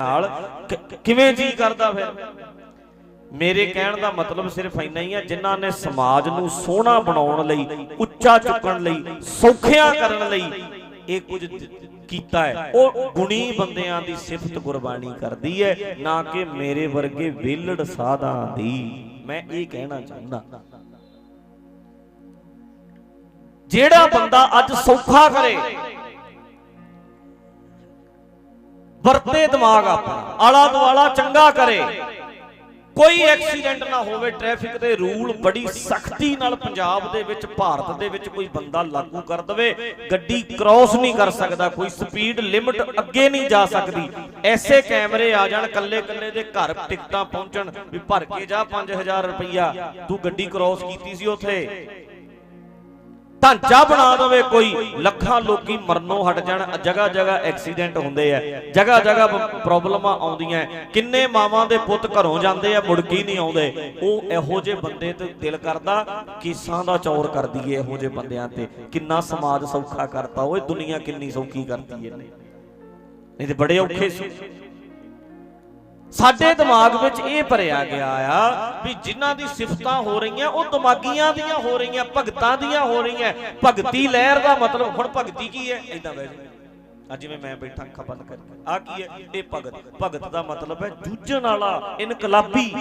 ਨਾਲ ਕਿਵੇਂ ਜੀ ਕਰਦਾ ਫਿਰ? ਮੇਰੇ ਕਹਿਣ ਦਾ ਮਤਲਬ ਸਿਰਫ ਇੰਨਾ ਹੀ ਆ, ਜਿਨ੍ਹਾਂ ਨੇ ਸਮਾਜ ਨੂੰ ਸੋਹਣਾ ਬਣਾਉਣ ਲਈ, ਉੱਚਾ ਚੁੱਕਣ ਲਈ, ਸੌਖਿਆਂ ਕਰਨ ਲਈ ਇਹ ਕੁਝ ਕੀਤਾ ਹੈ। ਉਹ ਗੁਣੀ ਬੰਦਿਆਂ ਦੀ ਸਿਫਤ ਕੁਰਬਾਨੀ ਕਰਦੀ ਹੈ, ਨਾ ਕਿ ਮੇਰੇ ਵਰਗੇ ਵਿਹਲੜ ਸਾਧਾਂ ਦੀ। ਮੈਂ ਇਹ ਕਹਿਣਾ ਚਾਹੁੰਦਾ। ਜਿਹੜਾ ਬੰਦਾ ਅੱਜ ਸੌਖਾ ਕਰੇ ਵਰਤੇ ਦਿਮਾਗ ਆਪਣਾ। ਆਲਾ ਦੁਆਲਾ ਚੰਗਾ ਕਰੇ। ਕੋਈ ਐਕਸੀਡੈਂਟ ਨਾ ਹੋਵੇ, ਟ੍ਰੈਫਿਕ ਦੇ ਰੂਲ ਬੜੀ ਸਖਤੀ ਨਾਲ ਪੰਜਾਬ ਦੇ ਵਿੱਚ, ਭਾਰਤ ਦੇ ਵਿੱਚ ਕੋਈ ਬੰਦਾ ਲਾਗੂ ਕਰ ਦਵੇ। ਗੱਡੀ ਕ੍ਰਾਸ ਨਹੀਂ ਕਰ ਸਕਦਾ, ਕੋਈ ਸਪੀਡ ਲਿਮਟ ਅੱਗੇ ਨਹੀਂ ਜਾ ਸਕਦੀ। ਐਸੇ ਕੈਮਰੇ ਆ ਜਾਣ ਕੱਲੇ ਕੱਲੇ ਦੇ ਘਰ ਟਿਕਟਾਂ ਪਹੁੰਚਣ ਵੀ ਭਰ ਕੇ ਜਾ 5000 ਰੁਪਈਆ। ਤੂੰ ਗੱਡੀ ਕ੍ਰਾਸ ਕੀਤੀ ਸੀ ਉੱਥੇ। ਢਾਂਚਾ ਬਣਾ ਦਵੇ ਕੋਈ, ਲੱਖਾਂ ਲੋਕੀ ਮਰਨੋਂ ਹਟ ਜਾਣ ਜਗ੍ਹਾ ਜਗ੍ਹਾ ਐਕਸੀਡੈਂਟ ਹੁੰਦੇ ਆ ਜਗ੍ਹਾ ਜਗ੍ਹਾ ਪ੍ਰੋਬਲਮਾਂ ਆਉਂਦੀਆਂ ਕਿੰਨੇ ਮਾਵਾਂ ਦੇ ਪੁੱਤ ਘਰੋਂ ਜਾਂਦੇ ਆ, ਮੁੜ ਕੇ ਨਹੀਂ ਆਉਂਦੇ। ਉਹ ਇਹੋ ਜਿਹੇ ਬੰਦੇ ਤੇ ਦਿਲ ਕਰਦਾ, ਕੇਸਾਂ ਦਾ ਚੌਰ ਕਰ ਦਈਏ ਇਹੋ ਜਿਹੇ ਬੰਦਿਆਂ ਤੇ। ਕਿੰਨਾ ਸਮਾਜ ਸੌਖਾ ਕਰਤਾ, ਓਏ ਦੁਨੀਆ ਕਿੰਨੀ ਸੌਖੀ ਕਰਤੀ ਇਹਨੇ। ਨਹੀਂ ਤੇ ਬੜੇ ਔਖੇ ਸੀ। ਸਾਡੇ ਦਿਮਾਗ ਵਿੱਚ ਇਹ ਭਰਿਆ ਗਿਆ ਆ ਵੀ ਜਿਨ੍ਹਾਂ ਦੀ ਸਿਫਤਾਂ ਹੋ ਰਹੀਆਂ, ਉਹ ਦਿਮਾਗੀਆਂ ਦੀਆਂ ਹੋ ਰਹੀਆਂ, ਭਗਤਾਂ ਦੀਆਂ ਹੋ ਰਹੀਆਂ। ਭਗਤੀ ਲਹਿਰ ਦਾ ਮਤਲਬ, ਹੁਣ ਭਗਤੀ ਕੀ ਹੈ? ਇਦਾਂ ਬੈਠ ਅੱਜ ਜਿਵੇਂ ਮੈਂ ਬੈਠਾ, ਅੱਖਾਂ ਬੰਦ ਕਰਕੇ। ਆ ਕੀ ਹੈ? ਇਹ ਭਗਤ। ਭਗਤ ਦਾ ਮਤਲਬ ਹੈ ਜੂਝਣ ਵਾਲਾ, ਇਨਕਲਾਬੀ,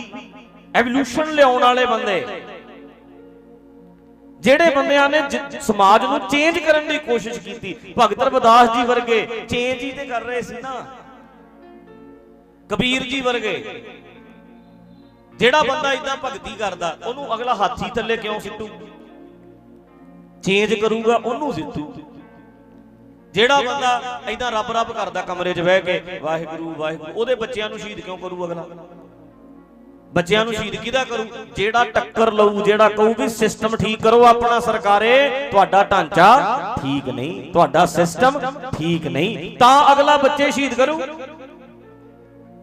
ਐਵੋਲੂਸ਼ਨ ਲਿਆਉਣ ਵਾਲੇ ਬੰਦੇ। ਜਿਹੜੇ ਬੰਦਿਆਂ ਨੇ ਸਮਾਜ ਨੂੰ ਚੇਂਜ ਕਰਨ ਦੀ ਕੋਸ਼ਿਸ਼ ਕੀਤੀ, ਭਗਤ ਰਵਿਦਾਸ ਜੀ ਵਰਗੇ ਚੇਂਜ ਹੀ ਤੇ ਕਰ ਰਹੇ ਸੀ ਨਾ। ਕਬੀਰ ਜੀ ਵਰਗੇ। ਜਿਹੜਾ ਬੰਦਾ ਇਦਾਂ ਭਗਤੀ ਕਰਦਾ, ਉਹਨੂੰ ਅਗਲਾ ਹਾਥੀ ਥੱਲੇ ਕਿਉਂ ਸਿੱਟੂ? ਚੇਂਜ ਕਰੂਗਾ, ਉਹਨੂੰ ਸਿੱਟੂ। ਜਿਹੜਾ ਬੰਦਾ ਇਦਾਂ ਰੱਬ ਰੱਬ ਕਰਦਾ ਕਮਰੇ 'ਚ ਬਹਿ ਕੇ, ਵਾਹਿਗੁਰੂ ਵਾਹਿਗੁਰੂ, ਉਹਦੇ ਬੱਚਿਆਂ ਨੂੰ ਸ਼ਹੀਦ ਕਿਉਂ ਕਰੂ ਅਗਲਾ? ਬੱਚਿਆਂ ਨੂੰ ਸ਼ਹੀਦ ਕਿਹਦਾ ਕਰੂ? ਜਿਹੜਾ ਟੱਕਰ ਲਊ, ਜਿਹੜਾ ਕਹੂ ਵੀ ਸਿਸਟਮ ਠੀਕ ਕਰੋ ਆਪਣਾ ਸਰਕਾਰੇ, ਤੁਹਾਡਾ ਢਾਂਚਾ ਠੀਕ ਨਹੀਂ, ਤੁਹਾਡਾ ਸਿਸਟਮ ਠੀਕ ਨਹੀਂ, ਤਾਂ ਅਗਲਾ ਬੱਚੇ ਸ਼ਹੀਦ ਕਰੂ।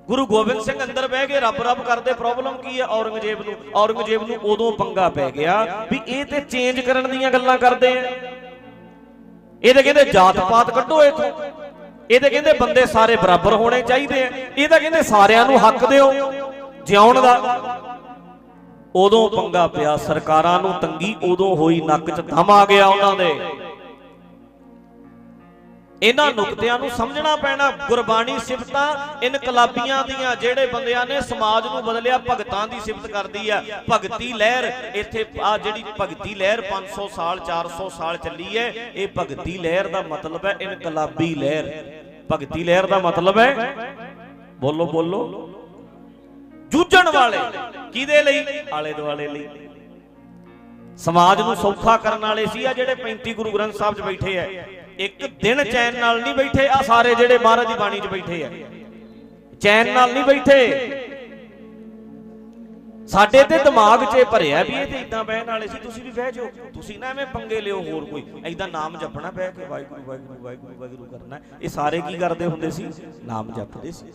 ਗੁਰੂ ਗੋਬਿੰਦ ਸਿੰਘ ਅੰਦਰ ਬਹਿ ਕੇ ਰੱਬ ਰੱਬ ਕਰਦੇ ਪ੍ਰੋਬਲਮ ਕੀ ਹੈ ਔਰੰਗਜ਼ੇਬ ਨੂੰ ਔਰੰਗਜ਼ੇਬ ਨੂੰ ਉਦੋਂ ਪੰਗਾ ਪੈ ਗਿਆ ਵੀ ਇਹ ਤੇ ਚੇਂਜ ਕਰਨ ਦੀਆਂ ਗੱਲਾਂ ਕਰਦੇ ਆ। ਇਹ ਤੇ ਕਹਿੰਦੇ ਜਾਤ ਪਾਤ ਕੱਢੋ ਇਥੋਂ। ਇਹ ਤੇ ਕਹਿੰਦੇ ਬੰਦੇ ਸਾਰੇ ਬਰਾਬਰ ਹੋਣੇ ਚਾਹੀਦੇ ਆ। ਇਹ ਤਾਂ ਕਹਿੰਦੇ ਸਾਰਿਆਂ ਨੂੰ ਹੱਕ ਦਿਓ, ਜਿਉਣ ਦਾ। ਉਦੋਂ ਪੰਗਾ ਪਿਆ ਸਰਕਾਰਾਂ ਨੂੰ, ਤੰਗੀ ਉਦੋਂ ਹੋਈ, ਨੱਕ 'ਚ ਦਮ ਆ ਗਿਆ ਉਹਨਾਂ ਦੇ। ਇਹਨਾਂ ਨੁਕਤਿਆਂ ਨੂੰ ਸਮਝਣਾ ਪੈਣਾ, ਗੁਰਬਾਣੀ ਸਿਫਤਾਂ ਇਨਕਲਾਬੀਆਂ ਦੀਆਂ, ਜਿਹੜੇ ਬੰਦਿਆਂ ਨੇ ਸਮਾਜ ਨੂੰ ਬਦਲਿਆ, ਭਗਤਾਂ ਦੀ ਸਿਫਤ ਕਰਦੀ ਆ। ਭਗਤੀ ਲਹਿਰ, ਇੱਥੇ ਆ ਜਿਹੜੀ ਭਗਤੀ ਲਹਿਰ 500 ਸਾਲ 400 ਸਾਲ ਚੱਲੀ ਹੈ ਇਹ ਭਗਤੀ ਲਹਿਰ ਦਾ ਮਤਲਬ ਹੈ ਇਨਕਲਾਬੀ ਲਹਿਰ। ਭਗਤੀ ਲਹਿਰ ਦਾ ਮਤਲਬ ਹੈ ਬੋਲੋ ਬੋਲੋ। ਜੂਝਣ ਵਾਲੇ, ਕਿਹਦੇ ਲਈ? ਆਲੇ ਦੁਆਲੇ ਲਈ। ਸਮਾਜ ਨੂੰ ਸੌਖਾ ਕਰਨ ਵਾਲੇ ਸੀ ਆ, ਜਿਹੜੇ 35 ਗੁਰੂ ਗ੍ਰੰਥ ਸਾਹਿਬ 'ਚ ਬੈਠੇ ਆ ਇੱਕ ਦਿਨ ਚੈਨ ਨਾਲ ਨਹੀਂ ਬੈਠੇ, ਆ ਸਾਰੇ ਜਿਹੜੇ ਮਹਾਰਾਜ ਦੀ ਬਾਣੀ 'ਚ ਬੈਠੇ ਆ। ਚੈਨ ਨਾਲ ਨਹੀਂ ਬੈਠੇ। ਸਾਡੇ ਤੇ ਦਿਮਾਗ 'ਚ ਭਰਿਆ ਵੀ ਇਹ ਤੇ ਇਦਾਂ ਬਹਿਣ ਵਾਲੇ ਸੀ, ਤੁਸੀਂ ਵੀ ਬਹਿ ਜਾਓ। ਤੁਸੀਂ ਨਾ ਐਵੇਂ ਪੰਗੇ ਲਿਓ ਹੋਰ ਕੋਈ। ਐਦਾਂ ਨਾਮ ਜਪਣਾ ਬਹਿ ਕੇ, ਵਾਹਿਗੁਰੂ ਵਾਹਿਗੁਰੂ ਵਾਹਿਗੁਰੂ ਵਾਹਿਗੁਰੂ ਕਰਨਾ। ਇਹ ਸਾਰੇ ਕੀ ਕਰਦੇ ਹੁੰਦੇ ਸੀ? ਨਾਮ ਜਪਦੇ ਸੀ।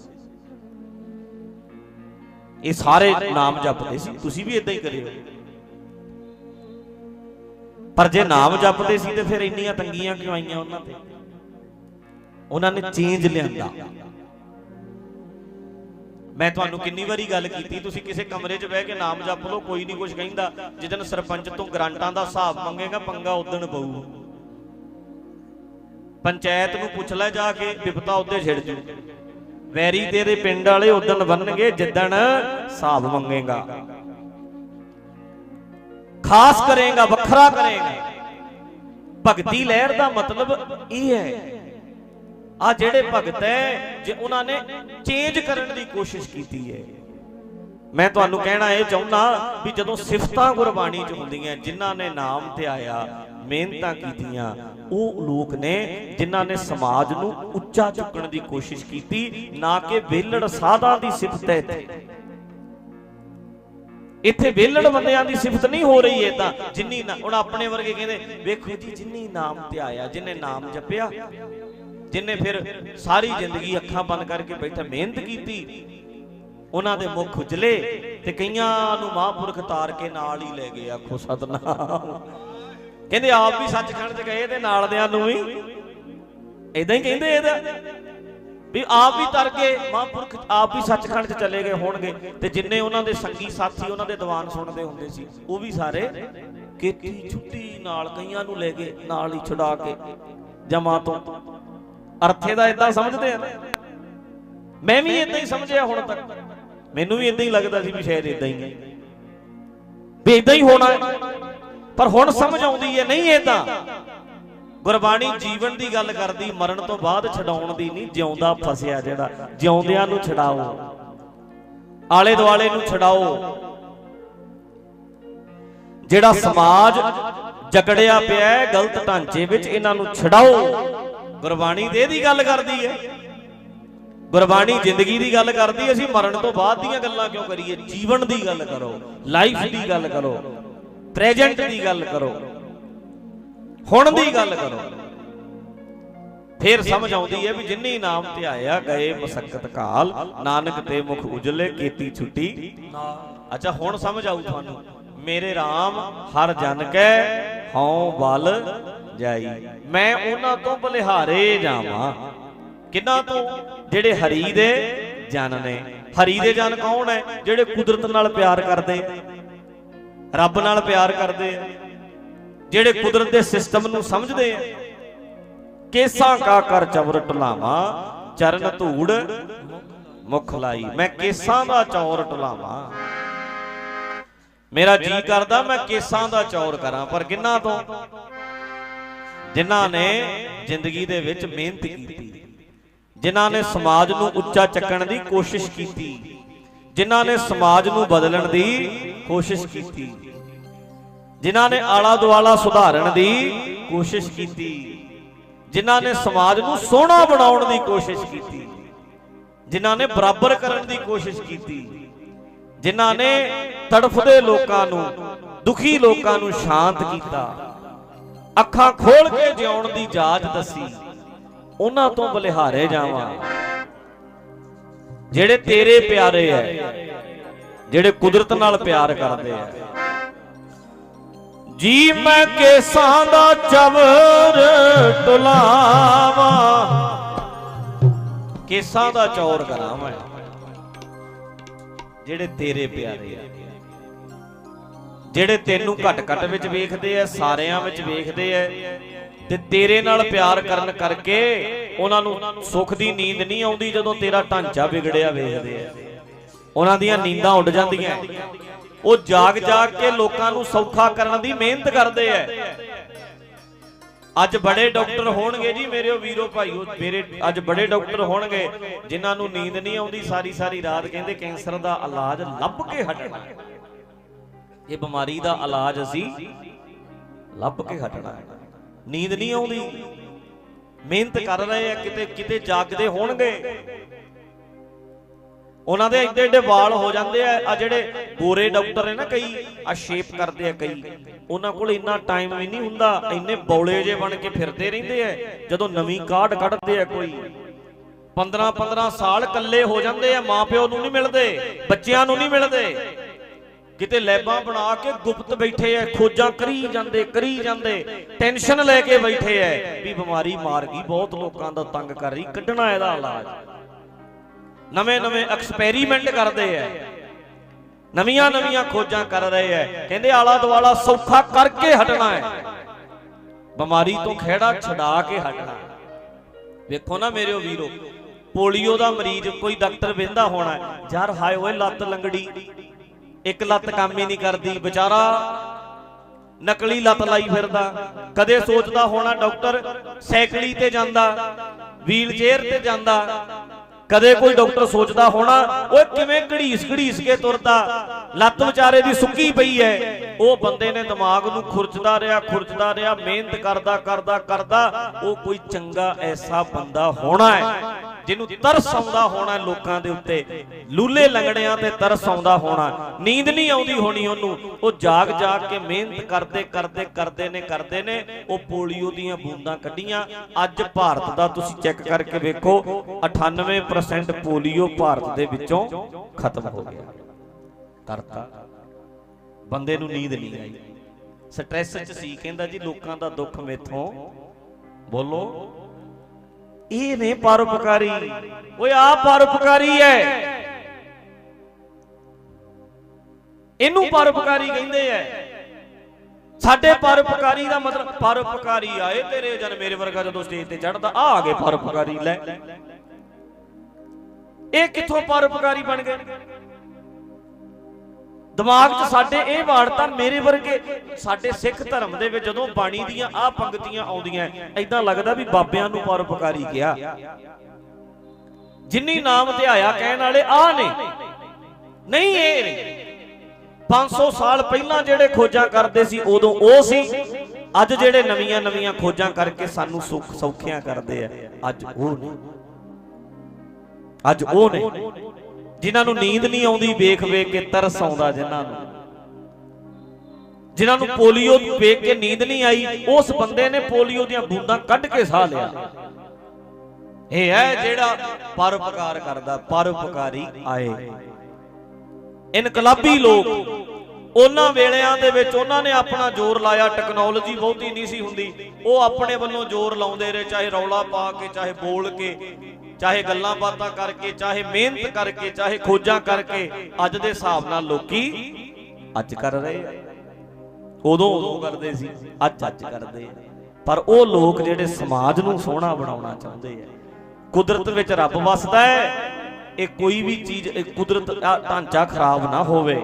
ਇਹ ਸਾਰੇ ਨਾਮ ਜਪਦੇ ਸੀ। ਤੁਸੀਂ ਵੀ ਇਦਾਂ ਹੀ ਕਰਿਓ। ਪਰ ਜੇ ਨਾਮ ਜਪਦੇ ਸੀ ਤੇ ਫਿਰ ਇੰਨੀਆਂ ਤੰਗੀਆਂ ਕਿਉਂ ਆਈਆਂ ਉਹਨਾਂ ਤੇ? ਉਹਨਾਂ ਨੇ ਚੇਂਜ ਲਿਆਂਦਾ। ਮੈਂ ਤੁਹਾਨੂੰ ਕਿੰਨੀ ਵਾਰੀ ਗੱਲ ਕੀਤੀ ਤੁਸੀਂ ਕਿਸੇ ਕਮਰੇ 'ਚ ਬਹਿ ਕੇ ਨਾਮ ਜਪ ਲਓ ਕੋਈ ਨਹੀਂ ਕੁਝ ਕਹਿੰਦਾ। ਜਿੱਦਨ ਸਰਪੰਚ ਤੋਂ ਗ੍ਰਾਂਟਾਂ ਦਾ ਹਿਸਾਬ ਮੰਗੇਗਾ ਪੰਗਾ ਉਦਣ ਪਊ। ਪੰਚਾਇਤ ਨੂੰ ਪੁੱਛ ਲੈ ਜਾ ਕੇ ਵਿਪਤਾ ਉੱਤੇ ਛਿੜ ਜੂ। ਵੈਰੀ ਤੇਰੇ ਪਿੰਡ ਵਾਲੇ ਉਦਣ ਬੰਨਣਗੇ ਜਿੱਦਣ ਹਿਸਾਬ ਮੰਗੇਗਾ। ਖਾਸ ਕਰੇਗਾ, ਵੱਖਰਾ ਕਰੇਗਾ। ਭਗਤੀ ਲਹਿਰ ਦਾ ਮਤਲਬ ਇਹ ਹੈ, ਆ ਜਿਹੜੇ ਭਗਤ ਹੈ, ਜੇ ਉਹਨਾਂ ਨੇ ਚੇਂਜ ਕਰਨ ਦੀ ਕੋਸ਼ਿਸ਼ ਕੀਤੀ ਹੈ। ਮੈਂ ਤੁਹਾਨੂੰ ਕਹਿਣਾ ਇਹ ਚਾਹੁੰਦਾ ਵੀ ਜਦੋਂ ਸਿਫਤਾਂ ਗੁਰਬਾਣੀ 'ਚ ਹੁੰਦੀਆਂ, ਜਿਨ੍ਹਾਂ ਨੇ ਨਾਮ ਤੇ ਆਇਆ, ਮਿਹਨਤਾਂ ਕੀਤੀਆਂ, ਉਹ ਲੋਕ ਨੇ ਜਿਨ੍ਹਾਂ ਨੇ ਸਮਾਜ ਨੂੰ ਉੱਚਾ ਚੁੱਕਣ ਦੀ ਕੋਸ਼ਿਸ਼ ਕੀਤੀ, ਨਾ ਕਿ ਵਿਹਲੜ ਸਾਧਾਂ ਦੀ ਸਿਫਤ ਹੈ ਇੱਥੇ ਇੱਥੇ ਬੰਦਿਆਂ ਦੀ ਸਿਫਤ ਨਹੀਂ ਹੋ ਰਹੀ ਏ ਤਾਂ, ਜਿੰਨੀ ਹੁਣ ਆਪਣੇ ਵਰਗੇ ਕਹਿੰਦੇ, ਵੇਖੋ ਜੀ, ਜਿੰਨੀ ਨਾਮ ਤੇ ਆਇਆ, ਜਿਨੇ ਨਾਮ ਜਪਿਆ, ਜਿਨੇ ਫਿਰ ਸਾਰੀ ਜ਼ਿੰਦਗੀ ਅੱਖਾਂ ਬੰਦ ਕਰਕੇ ਬੈਠਾ, ਮਿਹਨਤ ਕੀਤੀ, ਉਹਨਾਂ ਦੇ ਮੁਖ ਉਜਲੇ ਤੇ ਕਈਆਂ ਨੂੰ ਮਹਾਂਪੁਰਖ ਤਾਰ ਕੇ ਨਾਲ ਹੀ ਲੈ ਗਏ, ਆਖੋ ਸਤਨਾਮ। ਕਹਿੰਦੇ ਆਪ ਵੀ ਸੱਚਖੰਡ ਚ ਗਏ ਤੇ ਨਾਲ ਦਿਆਂ ਨੂੰ ਵੀ। ਇਦਾਂ ਹੀ ਕਹਿੰਦੇ ਇਹਦਾ। ਵੀ ਆਪ ਵੀ ਤਰ ਗਏ ਮਹਾਂਪੁਰਖ ਆਪ ਵੀ ਸੱਚਖੰਡ 'ਚ ਚਲੇ ਗਏ ਹੋਣਗੇ ਤੇ ਜਿੰਨੇ ਉਹਨਾਂ ਦੇ ਸੰਗੀ ਸਾਥੀ ਉਹਨਾਂ ਦੇ ਦੀਵਾਨ ਸੁਣਦੇ ਹੁੰਦੇ ਸੀ, ਉਹ ਵੀ ਸਾਰੇ ਕੀਤੀ ਛੁੱਟੀ ਨਾਲ ਕਈਆਂ ਨੂੰ ਲੈ ਗਏ ਨਾਲ ਹੀ ਛੁਡਾ ਕੇ ਜਮਾ ਤੋਂ। ਅਰਥੇ ਦਾ ਇਦਾਂ ਸਮਝਦੇ ਆ ਮੈਂ ਵੀ ਇਦਾਂ ਹੀ ਸਮਝਿਆ ਹੁਣ ਤੱਕ। ਮੈਨੂੰ ਵੀ ਇਦਾਂ ਹੀ ਲੱਗਦਾ ਸੀ ਵੀ ਸ਼ਾਇਦ ਇਦਾਂ ਹੀ ਹੈ। ਵੀ ਇਦਾਂ ਹੀ ਹੋਣਾ ਪਰ ਹੁਣ ਸਮਝ ਆਉਂਦੀ ਹੈ, ਨਹੀਂ ਇਦਾਂ ਗੁਰਬਾਣੀ ਜੀਵਨ ਦੀ ਗੱਲ ਕਰਦੀ, ਮਰਨ ਤੋਂ ਬਾਅਦ ਛਡਾਉਣ ਦੀ ਨਹੀਂ, ਜਿਉਂਦਾ ਫਸਿਆ ਜਿਹੜਾ, ਜਿਉਂਦਿਆਂ ਨੂੰ ਛਡਾਓ। ਆਲੇ ਦੁਆਲੇ ਨੂੰ ਛਡਾਓ। ਜਿਹੜਾ ਸਮਾਜ ਜਕੜਿਆ ਪਿਆ ਹੈ, ਗਲਤ ਢਾਂਚੇ ਵਿੱਚ ਇਹਨਾਂ ਨੂੰ ਛਡਾਓ। ਗੁਰਬਾਣੀ ਦੇ ਦੀ ਗੱਲ ਕਰਦੀ ਹੈ। ਗੁਰਬਾਣੀ ਜ਼ਿੰਦਗੀ ਦੀ ਗੱਲ ਕਰਦੀ, ਅਸੀਂ ਮਰਨ ਤੋਂ ਬਾਅਦ ਦੀਆਂ ਗੱਲਾਂ ਕਿਉਂ ਕਰੀਏ? ਜੀਵਨ ਦੀ ਗੱਲ ਕਰੋ, ਲਾਈਫ ਦੀ ਗੱਲ ਕਰੋ, ਪ੍ਰੈਜ਼ੈਂਟ ਦੀ ਗੱਲ ਕਰੋ। ਹੁਣ ਦੀ ਗੱਲ ਕਰੋ। ਫਿਰ ਸਮਝ ਆਉਂਦੀ ਹੈ ਵੀ ਜਿੰਨੀ ਨਾਮ ਧਿਆਇਆ ਗਏ ਮਸਕਤ ਕਾਲ, ਨਾਨਕ ਤੇ ਮੁਖ ਉਜਲੇ, ਕੀਤੀ ਛੁੱਟੀ। ਅੱਛਾ, ਹੁਣ ਸਮਝ ਆਊ ਤੁਹਾਨੂੰ। ਮੇਰੇ RAM ਹਰ ਜਨ ਕੈ ਹਉ ਬਲ ਜਾਈ। ਮੈਂ ਉਹਨਾਂ ਤੋਂ ਬਲਿਹਾਰੇ ਜਾਵਾਂ। ਕਿੰਨਾ ਤੋਂ? ਜਿਹੜੇ ਹਰੀ ਦੇ ਜਨ ਨੇ। ਹਰੀ ਦੇ ਜਨ ਕੌਣ ਹੈ? ਜਿਹੜੇ ਕੁਦਰਤ ਨਾਲ ਪਿਆਰ ਕਰਦੇ। ਰੱਬ ਨਾਲ ਪਿਆਰ ਕਰਦੇ। ਆ ਜਿਹੜੇ ਕੁਦਰਤ ਦੇ ਸਿਸਟਮ ਨੂੰ ਸਮਝਦੇ ਆ। ਕੇਸਾਂ ਕਾ ਕਰ ਚਵਰ ਟਲਾਵਾ ਚਰਨ ਧੂੜ ਮੁਖ ਲਾਈ। ਮੈਂ ਕੇਸਾਂ ਦਾ ਚੌਰ ਟਲਾਵਾ ਮੇਰਾ ਜੀ ਕਰਦਾ, ਮੈਂ ਕੇਸਾਂ ਦਾ ਚੌਰ ਕਰਾਂ, ਪਰ ਕਿੰਨਾ ਤੋਂ? ਜਿਨ੍ਹਾਂ ਨੇ ਜ਼ਿੰਦਗੀ ਦੇ ਵਿੱਚ ਮਿਹਨਤ ਕੀਤੀ, ਜਿਨ੍ਹਾਂ ਨੇ ਸਮਾਜ ਨੂੰ ਉੱਚਾ ਚੱਕਣ ਦੀ ਕੋਸ਼ਿਸ਼ ਕੀਤੀ, ਜਿਨ੍ਹਾਂ ਨੇ ਸਮਾਜ ਨੂੰ ਬਦਲਣ ਦੀ ਕੋਸ਼ਿਸ਼ ਕੀਤੀ ਜਿਨ੍ਹਾਂ ਨੇ ਆਲਾ ਦੁਆਲਾ ਸੁਧਾਰਨ ਦੀ ਕੋਸ਼ਿਸ਼ ਕੀਤੀ, ਜਿਨ੍ਹਾਂ ਨੇ ਸਮਾਜ ਨੂੰ ਸੋਹਣਾ ਬਣਾਉਣ ਦੀ ਕੋਸ਼ਿਸ਼ ਕੀਤੀ, ਜਿਨ੍ਹਾਂ ਨੇ ਬਰਾਬਰ ਕਰਨ ਦੀ ਕੋਸ਼ਿਸ਼ ਕੀਤੀ, ਜਿਨ੍ਹਾਂ ਨੇ ਤੜਫਦੇ ਲੋਕਾਂ ਨੂੰ, ਦੁਖੀ ਲੋਕਾਂ ਨੂੰ ਸ਼ਾਂਤ ਕੀਤਾ, ਅੱਖਾਂ ਖੋਲ ਕੇ ਜਿਉਣ ਦੀ ਜਾਚ ਦੱਸੀ, ਉਹਨਾਂ ਤੋਂ ਬਲਿਹਾਰੇ ਜਾਵਾਂ। ਜਿਹੜੇ ਤੇਰੇ ਪਿਆਰੇ ਐ, ਜਿਹੜੇ ਕੁਦਰਤ ਨਾਲ ਪਿਆਰ ਕਰਦੇ ਐ ਜੀ ਮੈਂ ਕੇਸਾਂ ਦਾ ਚਵਰ ਟੁਲਾਵਾ। ਕੇਸਾਂ ਦਾ ਚੌਰ ਕਰਾਂ ਮੈਂ ਜਿਹੜੇ ਤੇਰੇ ਪਿਆਰੇ ਆ। ਜਿਹੜੇ ਤੈਨੂੰ ਘਟ ਘਟ ਵਿੱਚ ਵੇਖਦੇ ਐ ਸਾਰਿਆਂ ਵਿੱਚ ਵੇਖਦੇ ਐ ਤੇ ਤੇਰੇ ਨਾਲ ਪਿਆਰ ਕਰਨ ਕਰਕੇ ਉਹਨਾਂ ਨੂੰ ਸੁੱਖ ਦੀ ਨੀਂਦ ਨਹੀਂ ਆਉਂਦੀ ਜਦੋਂ ਤੇਰਾ ਢਾਂਚਾ ਵਿਗੜਿਆ ਵੇਖਦੇ ਐ ਉਹਨਾਂ ਦੀਆਂ ਨੀਂਦਾਂ ਉੱਡ ਜਾਂਦੀਆਂ। ਉਹ ਜਾਗ ਜਾਗ ਕੇ ਲੋਕਾਂ ਨੂੰ ਸੌਖਾ ਕਰਨ ਦੀ ਮਿਹਨਤ ਕਰਦੇ ਐ। ਅੱਜ ਬੜੇ ਡਾਕਟਰ ਹੋਣਗੇ ਜੀ ਮੇਰੇ ਵੀਰੋ ਭਾਈਓ ਮੇਰੇ ਅੱਜ ਬੜੇ ਡਾਕਟਰ ਹੋਣਗੇ, ਜਿਨ੍ਹਾਂ ਨੂੰ ਨੀਂਦ ਨਹੀਂ ਆਉਂਦੀ, ਸਾਰੀ ਸਾਰੀ ਰਾਤ ਕਹਿੰਦੇ ਕੈਂਸਰ ਦਾ ਇਲਾਜ ਲੱਭ ਕੇ ਹਟਣਾ ਇਹ ਬਿਮਾਰੀ ਦਾ ਇਲਾਜ ਅਸੀਂ ਲੱਭ ਕੇ ਹਟਣਾ ਨੀਂਦ ਨਹੀਂ ਆਉਂਦੀ। ਮਿਹਨਤ ਕਰ ਰਹੇ ਆ ਕਿਤੇ ਕਿਤੇ ਜਾਗਦੇ ਹੋਣਗੇ। ਉਹਨਾਂ ਦੇ ਏਡੇ ਏਡੇ ਵਾਲ ਹੋ ਜਾਂਦੇ ਆ ਆ ਜਿਹੜੇ ਗੋਰੇ ਡਾਕਟਰ ਨੇ ਨਾ ਕਈ ਆ ਸ਼ੇਪ ਕਰਦੇ ਆ ਕਈ। ਉਹਨਾਂ ਕੋਲ ਇੰਨਾ ਟਾਈਮ ਵੀ ਨਹੀਂ ਹੁੰਦਾ, ਇੰਨੇ ਬੌਲੇ ਜੇ ਬਣ ਕੇ ਫਿਰਦੇ ਰਹਿੰਦੇ ਆ। ਜਦੋਂ ਨਵੀਂ ਕਾਢ ਕੱਢਦੇ ਆ ਕੋਈ 15 15 ਸਾਲ ਇਕੱਲੇ ਹੋ ਜਾਂਦੇ ਆ, ਮਾਪਿਓ ਨੂੰ ਨਹੀਂ ਮਿਲਦੇ, ਬੱਚਿਆਂ ਨੂੰ ਨਹੀਂ ਮਿਲਦੇ। ਕਿਤੇ ਲੈਬਾਂ ਬਣਾ ਕੇ ਗੁਪਤ ਬੈਠੇ ਐ ਖੋਜਾਂ ਕਰੀ ਜਾਂਦੇ ਕਰੀ ਜਾਂਦੇ ਟੈਨਸ਼ਨ ਲੈ ਕੇ ਬੈਠੇ ਐ ਵੀ ਬਿਮਾਰੀ ਮਾਰ ਗਈ, ਬਹੁਤ ਲੋਕਾਂ ਦਾ ਤੰਗ ਕਰ ਰਹੀ, ਕੱਢਣਾ ਇਹਦਾ ਇਲਾਜ। ਨਵੇਂ ਨਵੇਂ ਐਕਸਪੈਰੀਮੈਂਟ ਕਰਦੇ ਐ। ਨਵੀਆਂ ਨਵੀਆਂ ਖੋਜਾਂ ਕਰ ਰਹੇ ਐ। ਕਹਿੰਦੇ ਆਲਾ ਦੁਆਲਾ ਸੌਖਾ ਕਰਕੇ ਹਟਣਾ ਹੈ ਬਿਮਾਰੀ ਤੋਂ ਖਿਹੜਾ ਛਡਾ ਕੇ ਹਟਣਾ। ਵੇਖੋ ਨਾ ਮੇਰੇ ਵੀਰੋ, ਪੋਲੀਓ ਦਾ ਮਰੀਜ਼ ਕੋਈ ਡਾਕਟਰ ਵੇਂਦਾ ਹੋਣਾ ਯਾਰ ਹਾਏ ਓਏ ਲੱਤ ਲੰਗੜੀ। ਇੱਕ ਲੱਤ ਕੰਮ ਹੀ ਨਹੀਂ ਕਰਦੀ, ਵਿਚਾਰਾ ਨਕਲੀ ਲੱਤ ਲਾਈ ਫਿਰਦਾ। ਕਦੇ ਸੋਚਦਾ ਹੋਣਾ ਡਾਕਟਰ ਸਾਈਕਲੀ ਤੇ ਜਾਂਦਾ ਵੀਲ ਚੇਅਰ ਤੇ ਜਾਂਦਾ। ਕਦੇ ਕੋਈ ਡਾਕਟਰ ਸੋਚਦਾ ਹੋਣਾ, ਓਏ ਕਿਵੇਂ ਘੜੀਸ ਘੜੀਸ ਕੇ ਤੁਰਦਾ? ਲੱਤ ਵਿਚਾਰੇ ਦੀ ਸੁੱਕੀ ਪਈ ਐ। ਉਹ ਬੰਦੇ ਨੇ ਦਿਮਾਗ ਨੂੰ ਖੁਰਚਦਾ ਰਿਹਾ ਖੁਰਚਦਾ ਰਿਹਾ, ਮਿਹਨਤ ਕਰਦਾ ਕਰਦਾ ਕਰਦਾ। ਉਹ ਕੋਈ ਚੰਗਾ ਐਸਾ ਬੰਦਾ ਹੋਣਾ ਹੈ ਜਿਹਨੂੰ ਤਰਸ ਆਉਂਦਾ ਹੋਣਾ ਲੋਕਾਂ ਦੇ ਉੱਤੇ, ਲੂਲੇ ਲੰਗੜਿਆਂ ਤੇ ਤਰਸ ਆਉਂਦਾ ਹੋਣਾ, ਨੀਂਦ ਨਹੀਂ ਆਉਂਦੀ ਹੋਣੀ ਉਹਨੂੰ, ਉਹ ਜਾਗ ਜਾਗ ਕੇ ਮਿਹਨਤ ਕਰਦੇ ਕਰਦੇ ਕਰਦੇ ਨੇ ਕਰਦੇ ਨੇ, ਉਹ ਪੋਲੀਓ ਦੀਆਂ ਬੂੰਦਾਂ ਕੱਢੀਆਂ, ਅੱਜ ਭਾਰਤ ਦਾ ਤੁਸੀਂ ਚੈੱਕ ਕਰਕੇ ਵੇਖੋ 98% ਪੋਲੀਓ ਭਾਰਤ ਦੇ ਵਿੱਚੋਂ ਖਤਮ ਹੋ ਗਿਆ। ਕਰਤਾ ਬੰਦੇ ਨੂੰ ਨੀਂਦ ਨਹੀਂ ਆਈ। ਸਟ੍ਰੈਸ 'ਚ ਸੀ, ਕਹਿੰਦਾ ਜੀ ਲੋਕਾਂ ਦਾ ਦੁੱਖ ਮੇਥੋਂ, ਬੋਲੋ ਇਹ ਨੇ ਪਰਉਪਕਾਰੀ। ਓਏ ਆ ਪਰਉਪਕਾਰੀ ਹੈ। ਇਹਨੂੰ ਪਰਉਪਕਾਰੀ ਕਹਿੰਦੇ ਐ ਸਾਡੇ ਪਰਉਪਕਾਰੀ ਦਾ ਮਤਲਬ ਪਰਉਪਕਾਰੀ ਆਏ ਤੇਰੇ ਜਨ ਮੇਰੇ ਵਰਗਾ ਜਦੋਂ ਸਟੇਜ ਤੇ ਚੜਦਾ ਆ ਆ ਗਏ ਪਰਉਪਕਾਰੀ, ਲੈ। ਇਹ ਕਿੱਥੋਂ ਪਰਉਪਕਾਰੀ ਬਣ ਗਏ? ਦਿਮਾਗ 'ਚ ਸਾਡੇ ਇਹ ਵਾਰਤਾ ਮੇਰੇ ਵਰਗੇ, ਸਾਡੇ ਸਿੱਖ ਧਰਮ ਦੇ ਵਿੱਚ ਜਦੋਂ ਬਾਣੀ ਦੀਆਂ ਆ ਪੰਕਤੀਆਂ ਆਉਂਦੀਆਂ ਐਦਾਂ ਲੱਗਦਾ ਵੀ ਬਾਬਿਆਂ ਨੂੰ ਪਰਉਪਕਾਰੀ ਕਿਹਾ ਜਿੰਨੀ ਨਾਮ ਧਿਆਇਆ ਕਹਿਣ ਵਾਲੇ ਆ ਨੇ। ਨਹੀਂ ਇਹ ਨੇ 500 ਸਾਲ ਪਹਿਲਾਂ ਜਿਹੜੇ ਖੋਜਾਂ ਕਰਦੇ ਸੀ, ਉਦੋਂ ਉਹ ਸੀ। ਅੱਜ ਜਿਹੜੇ ਨਵੀਆਂ ਨਵੀਆਂ ਖੋਜਾਂ ਕਰਕੇ ਸਾਨੂੰ ਸੁੱਖ ਸੌਖਿਆਂ ਕਰਦੇ ਆ, ਅੱਜ ਉਹ ਨੇ। ਅੱਜ ਉਹ ਨੇ। ਜਿਨ੍ਹਾਂ ਨੂੰ ਨੀਂਦ ਨਹੀਂ ਆਉਂਦੀ, ਵੇਖ ਵੇਖ ਕੇ ਤਰਸ ਆਉਂਦਾ ਜਿਨ੍ਹਾਂ ਨੂੰ। ਜਿਨ੍ਹਾਂ ਨੂੰ ਪੋਲੀਓ ਵੇਖ ਕੇ ਨੀਂਦ ਨਹੀਂ ਆਈ, ਉਸ ਬੰਦੇ ਨੇ ਪੋਲੀਓ ਦੀਆਂ ਬੂੰਦਾਂ ਕੱਢ ਕੇ ਸਾਹ ਲਿਆ। ਇਹ ਹੈ ਜਿਹੜਾ ਪਰਉਪਕਾਰ ਕਰਦਾ, ਪਰਉਪਕਾਰੀ ਆਏ। ਇਨਕਲਾਬੀ ਲੋਕ ਉਹਨਾਂ ਵੇਲਿਆਂ ਦੇ ਵਿੱਚ ਉਹਨਾਂ ਨੇ ਆਪਣਾ ਜ਼ੋਰ ਲਾਇਆ ਟੈਕਨੋਲੋਜੀ ਬਹੁਤੀ ਨਹੀਂ ਸੀ ਹੁੰਦੀ। ਉਹ ਆਪਣੇ ਵੱਲੋਂ ਜ਼ੋਰ ਲਾਉਂਦੇ ਰਹੇ, ਚਾਹੇ ਰੌਲਾ ਪਾ ਕੇ, ਚਾਹੇ ਬੋਲ ਕੇ, ਚਾਹੇ ਗੱਲਾਂ ਬਾਤਾਂ ਕਰਕੇ, ਚਾਹੇ ਮਿਹਨਤ ਕਰਕੇ, ਚਾਹੇ ਖੋਜਾਂ ਕਰਕੇ, ਅੱਜ ਦੇ ਹਿਸਾਬ ਨਾਲ ਲੋਕੀ ਅੱਜ ਕਰ ਰਹੇ ਆ। ਉਦੋਂ ਉਦੋਂ ਕਰਦੇ ਸੀ, ਅੱਜ ਅੱਜ ਕਰਦੇ ਪਰ ਉਹ ਲੋਕ ਜਿਹੜੇ ਸਮਾਜ ਨੂੰ ਸੋਹਣਾ ਬਣਾਉਣਾ ਚਾਹੁੰਦੇ ਆ, ਕੁਦਰਤ ਵਿੱਚ ਰੱਬ ਵਸਦਾ ਹੈ, ਇਹ ਕੋਈ ਵੀ ਚੀਜ਼ ਕੁਦਰਤ ਦਾ ਢਾਂਚਾ ਖਰਾਬ ਨਾ ਹੋਵੇ।